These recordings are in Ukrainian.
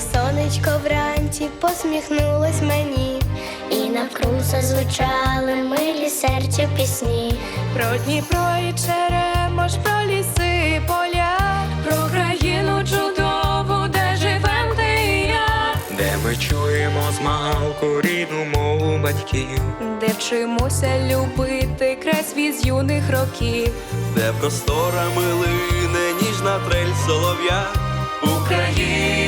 сонечко вранці посміхнулось мені, і навкруг зазвучали милі серцю пісні. Про Дніпро і Черемош, про ліси і поля, про країну чудову, де живем ти і я, де ми чуємо змалку рідну мову батьків, де вчимося любити край з юних років. де просторами лине ніжна трель солов'я. Україна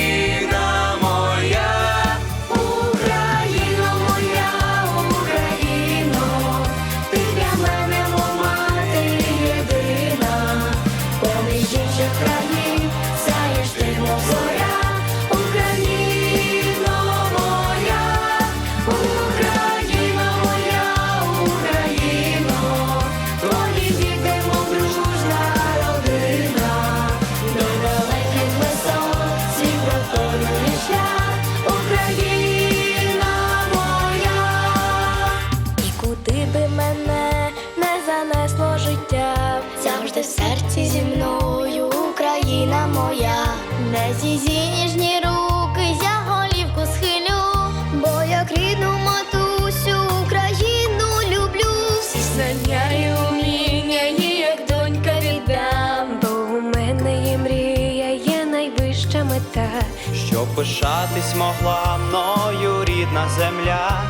в серці зі мною Україна моя, не зізі ніжні руки, я голівку схилю, бо як рідну матусю Україну люблю. Всі знання і уміння, їй, як донька віддам, бо у мене є мрія, є найвища мета. щоб пишатись могла мною рідна земля.